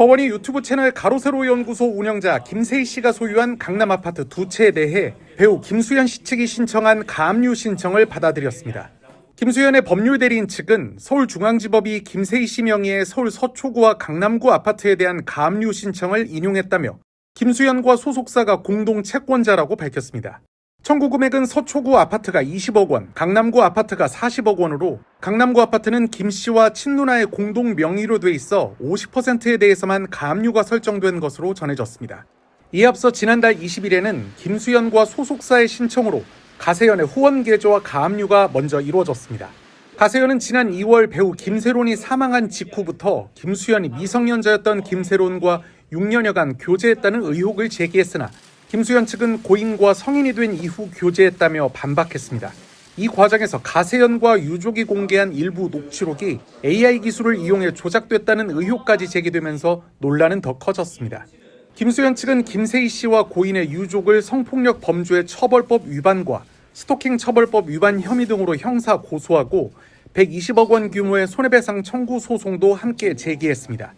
법원이 유튜브 채널 가로세로 연구소 운영자 김세희 씨가 소유한 강남 아파트 두 채에 대해 배우 김수현 씨 측이 신청한 가압류 신청을 받아들였습니다. 김수현의 법률 대리인 측은 서울중앙지법이 김세희 씨 명의의 서울 서초구와 강남구 아파트에 대한 가압류 신청을 인용했다며 김수현과 소속사가 공동 채권자라고 밝혔습니다. 청구 금액은 서초구 아파트가 20억 원, 강남구 아파트가 40억 원으로 강남구 아파트는 김 씨와 친누나의 공동 명의로 돼 있어 50%에 대해서만 가압류가 설정된 것으로 전해졌습니다. 이에 앞서 지난달 20일에는 김수현과 소속사의 신청으로 가세연의 후원 계좌와 가압류가 먼저 이루어졌습니다. 가세연은 지난 2월 배우 김세론이 사망한 직후부터 김수현이 미성년자였던 김세론과 6년여간 교제했다는 의혹을 제기했으나 김수현 측은 고인과 성인이 된 이후 교제했다며 반박했습니다. 이 과정에서 가세연과 유족이 공개한 일부 녹취록이 AI 기술을 이용해 조작됐다는 의혹까지 제기되면서 논란은 더 커졌습니다. 김수현 측은 김세희 씨와 고인의 유족을 성폭력 범죄 처벌법 위반과 스토킹 처벌법 위반 혐의 등으로 형사 고소하고 120억 원 규모의 손해배상 청구 소송도 함께 제기했습니다.